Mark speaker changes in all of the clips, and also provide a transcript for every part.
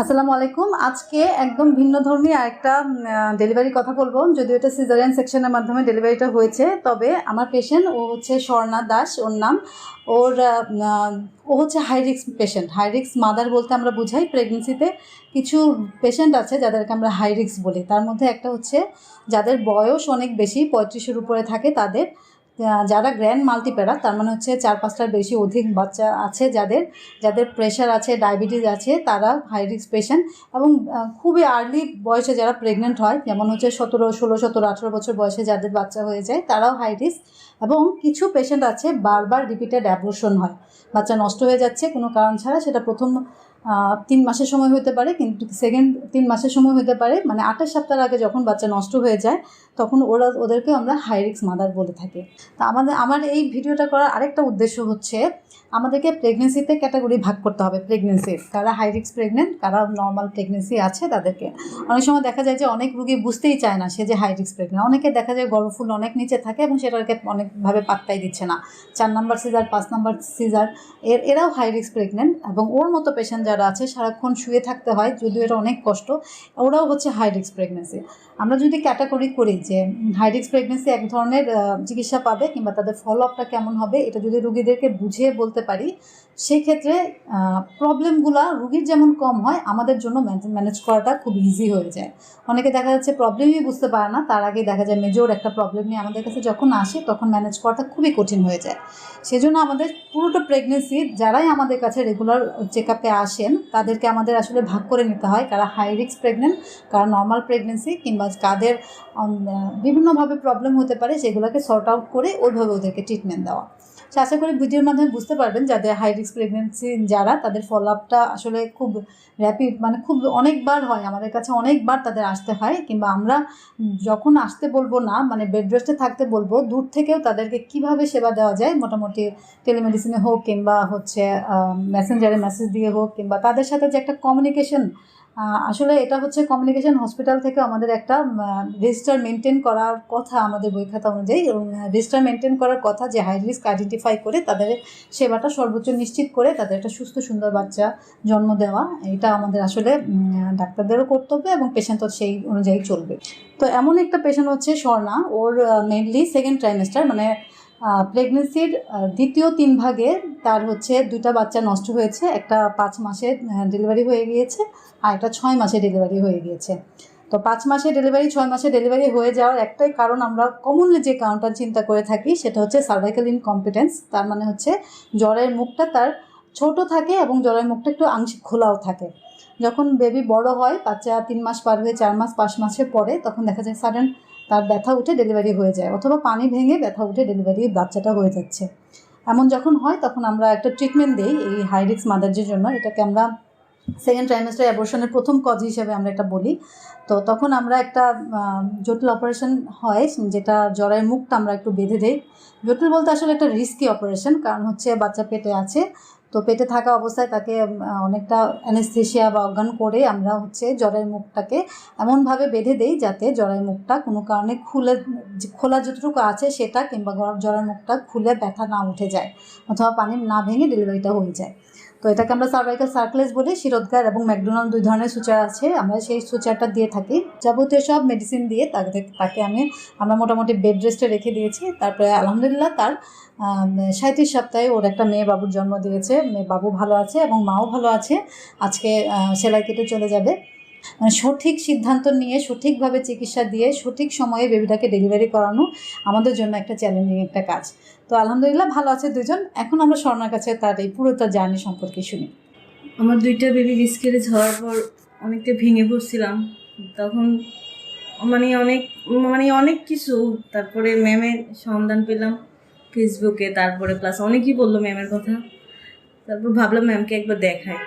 Speaker 1: আসসালামু আলাইকুম। আজকে একদম ভিন্ন ধর্মী আরেকটা ডেলিভারি কথা বলব। যদিও এটা সিজারিয়ান সেকশনের মাধ্যমে ডেলিভারিটা হয়েছে, তবে আমার পেশেন্ট ও হচ্ছে স্বর্ণা দাস, ওর নাম। ওর ও হচ্ছে হাই রিক্স পেশেন্ট হাই রিক্স মাদার বলতে আমরা বুঝাই প্রেগনেন্সিতে কিছু পেশেন্ট আছে যাদেরকে আমরা হাই রিক্স বলি। তার মধ্যে একটা হচ্ছে যাদের বয়স অনেক বেশি, পঁয়ত্রিশের উপরে থাকে তাদের। যারা গ্র্যান্ড মাল্টিপ্যারা, তার মানে হচ্ছে চার পাঁচটার বেশি অধিক বাচ্চা আছে যাদের যাদের প্রেশার আছে ডায়াবেটিস আছে, তারা হাই রিস্ক পেশেন্ট এবং খুবই আর্লি বয়সে যারা প্রেগনেন্ট হয়, যেমন হচ্ছে সতেরো, ষোলো, সতেরো, আঠেরো বছর বয়সে যাদের বাচ্চা হয়ে যায়, তারাও হাই রিস্ক এবং কিছু পেশেন্ট আছে বারবার রিপিটেড অ্যাবর্শন হয়। বাচ্চা নষ্ট হয়ে যাচ্ছে, কোনো কারণ ছাড়া, সেটা প্রথম তিন মাসের সময় হতে পারে, কিন্তু সেকেন্ড তিন মাসের সময় হতে পারে মানে আঠাশ সপ্তাহ আগে যখন বাচ্চা নষ্ট হয়ে যায়, তখন ওরা ওদেরকে আমরা হাই রিক্স মাদার বলে থাকি। তা আমাদের, আমার এই ভিডিওটা করার আরেকটা উদ্দেশ্য হচ্ছে, আমাদেরকে প্রেগনেন্সিতে ক্যাটাগরি ভাগ করতে হবে প্রেগনেন্সির কারা হাই রিক্স প্রেগনেন্ট কারা নর্মাল প্রেগনেন্সি আছে তাদেরকে। অনেক সময় দেখা যায় যে অনেক রুগী বুঝতেই চায় না সে যে হাই রিক্স প্রেগনেন্ট অনেকে দেখা যায় গর্ভফুল অনেক নিচে থাকে এবং সেটাকে অনেকভাবে পাত্তাই দিচ্ছে না। চার নাম্বার সিজার পাঁচ নাম্বার সিজার এর, এরাও হাই রিক্স প্রেগনেন্ট এবং ওর মতো পেশেন্ট আছে, সারাক্ষণ শুয়ে থাকতে হয়, যদিও এটা অনেক কষ্ট। ওরাও হচ্ছে হাই রিস্ক প্রেগনেন্সি আমরা যদি ক্যাটাগরি করি যে হাই রিস্ক প্রেগনেন্সি এক ধরনের চিকিৎসা পাবে কিংবা তাদের ফলো আপটা কেমন হবে, এটা যদি রুগীদেরকে বুঝিয়ে বলতে পারি সেই ক্ষেত্রে প্রবলেমগুলো রুগীর যেমন কম হয়, আমাদের জন্য ম্যানেজ করাটা খুব ইজি হয়ে যায়। অনেকে দেখা যাচ্ছে প্রবলেমই বুঝতে পারে না, তার আগে দেখা যায় মেজর একটা প্রবলেম নিয়ে আমাদের কাছে যখন আসে, তখন ম্যানেজ করাটা খুবই কঠিন হয়ে যায়। সেজন্য আমাদের পুরোটা প্রেগনেন্সি যারাই আমাদের কাছে রেগুলার চেক আপে আসেন তাদেরকে আমাদের আসলে ভাগ করে নিতে হয়। কারা হাই রিস্ক প্রেগনেন্ট কারা নর্মাল প্রেগনেন্সি কিংবা কাদের বিভিন্নভাবে প্রবলেম হতে পারে, সেগুলোকে সর্ট আউট করে ওইভাবে ওদেরকে ট্রিটমেন্ট দেওয়া। সে আশা করি ভিডিওর মাধ্যমে বুঝতে পারবেন, যাদের হাই রিস্ক প্রেগনেন্সি যারা, তাদের ফলো আপটা আসলে খুব র্যাপিড মানে খুব অনেকবার হয়। আমাদের কাছে অনেকবার তাদের আসতে হয়, কিংবা আমরা যখন আসতে বলব না মানে বেড রেস্টে থাকতে বলব, দূর থেকেও তাদেরকে কীভাবে সেবা দেওয়া যায়, মোটামুটি টেলিমেডিসিনে হোক কিংবা হচ্ছে মেসেঞ্জারে মেসেজ দিয়ে হোক কিংবা তাদের সাথে যে একটা কমিউনিকেশন আসলে এটা হচ্ছে কমিউনিকেশন হসপিটাল থেকে আমাদের একটা রেজিস্টার মেনটেন করার কথা আমাদের বই খাতা অনুযায়ী রেজিস্টার মেনটেন করার কথা যে হাই রিস্ক আইডেন্টিফাই করে তাদের সেবাটা সর্বোচ্চ নিশ্চিত করে তাদের একটা সুস্থ, সুন্দর বাচ্চা জন্ম দেওয়া, এটা আমাদের আসলে ডাক্তারদেরও কর্তব্য এবং পেশেন্টও সেই অনুযায়ী চলবে। তো এমন একটা পেশেন্ট হচ্ছে স্বর্ণা, ওর মেনলি সেকেন্ড ট্রাইমেস্টার মানে প্রেগনেন্সির দ্বিতীয় তিন ভাগে তার হচ্ছে দুইটা বাচ্চা নষ্ট হয়েছে। একটা পাঁচ মাসে ডেলিভারি হয়ে গিয়েছে আর একটা ছয় মাসে ডেলিভারি হয়ে গিয়েছে। তো পাঁচ মাসে ডেলিভারি ছয় মাসে ডেলিভারি হয়ে যাওয়ার একটাই কারণ আমরা কমনলি যে কারণটা চিন্তা করে থাকি সেটা হচ্ছে সার্ভাইকাল ইনকম্পিটেন্স তার মানে হচ্ছে জ্বরের মুখটা তার ছোট থাকে এবং জ্বরের মুখটা একটু আংশিক খোলাও থাকে। যখন বেবি বড় হয়, বাচ্চা তিন মাস পার হয়ে চার মাস, পাঁচ মাসের পরে তখন দেখা যায় সাডেন তার ব্যথা উঠে ডেলিভারি হয়ে যায়, অথবা পানি ভেঙে ব্যথা উঠে ডেলিভারি বাচ্চাটা হয়ে যাচ্ছে। এমন যখন হয়, তখন আমরা একটা ট্রিটমেন্ট দিই এই হাই রিক্স মাদারদের জন্য। এটাকে আমরা সেকেন্ড ট্রাইমেস্টার অ্যাবর্শনের প্রথম কজ হিসেবে আমরা এটা বলি। তো তখন আমরা একটা জটিল অপারেশন হয়, যেটা জ্বরের মুখটা আমরা একটু বেঁধে দিই। জটিল বলতে আসলে একটা রিস্কি অপারেশন কারণ হচ্ছে বাচ্চা পেটে আছে। তো পেটে থাকা অবস্থায় তাকে অনেকটা অ্যানেস্থেশিয়া বা অজ্ঞান করে আমরা হচ্ছে জ্বরের মুখটাকে এমনভাবে বেঁধে দেই যাতে জ্বরের মুখটা কোনো কারণে খুলে, খোলা যতটুকু আছে সেটা কিংবা জ্বরের মুখটা খুলে ব্যথা না উঠে যায়, অথবা পানি না ভেঙে ডেলিভারিটা হয়ে যায়। তো এটাকে আমরা সার্ভাইকাল সার্কলেস বলি, শিরোদ্গার এবং ম্যাকডোনাল্ড দুই ধরনের সুচার আছে। আমরা সেই সুচারটা দিয়ে থাকি। যাবতীয় সব মেডিসিন দিয়ে তাকে তাকে আমি, আমরা মোটামুটি বেড রেস্টে রেখে দিয়েছি। তারপরে আলহামদুলিল্লাহ তার সাঁত্রিশ সপ্তাহে ওর একটা মেয়ে বাবুর জন্ম দিয়েছে। মেয়ে বাবু ভালো আছে এবং মাও ভালো আছে। আজকে সেলাই কেটে চলে যাবে। সঠিক সিদ্ধান্ত নিয়ে, সঠিকভাবে চিকিৎসা দিয়ে, সঠিক সময়ে বেবিটাকে ডেলিভারি করানো আমাদের জন্য একটা চ্যালেঞ্জিং একটা কাজ। তো আলহামদুলিল্লাহ ভালো আছে দুজন। এখন আমরা স্বর্ণার কাছে তার এই পুরোটা জার্নি সম্পর্কে শুনি।
Speaker 2: আমার দুইটা বেবি মিসক্যারেজ হওয়ার পর অনেকটা ভেঙে পড়ছিলাম। তখন মানে অনেক মানে অনেক কিছু। তারপরে ম্যামের সন্ধান পেলাম ফেসবুকে তারপরে প্লাস অনেকেই বলল ম্যামের কথা। তারপর ভাবলাম ম্যামকে একবার দেখাই।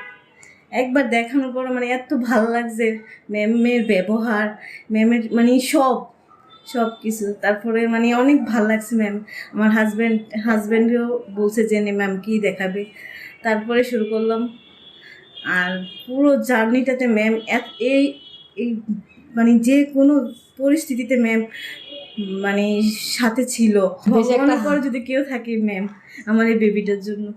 Speaker 2: একবার দেখানোর পর মানে এত ভালো লাগছে ম্যামের ব্যবহার ম্যামের মানে সব সব কিছু। তারপরে মানে অনেক ভালো লাগছে ম্যাম আমার হাজব্যান্ড হাজব্যান্ডও বলছে যে ম্যাম কী দেখাবে? তারপরে শুরু করলাম। আর পুরো জার্নিটাতে ম্যাম এই এই মানে যে কোনো পরিস্থিতিতে ম্যাম মানে সাথে ছিল। ভগবানের পরে যদি কেউ থাকে ম্যাম আমার এই বেবিটার জন্য।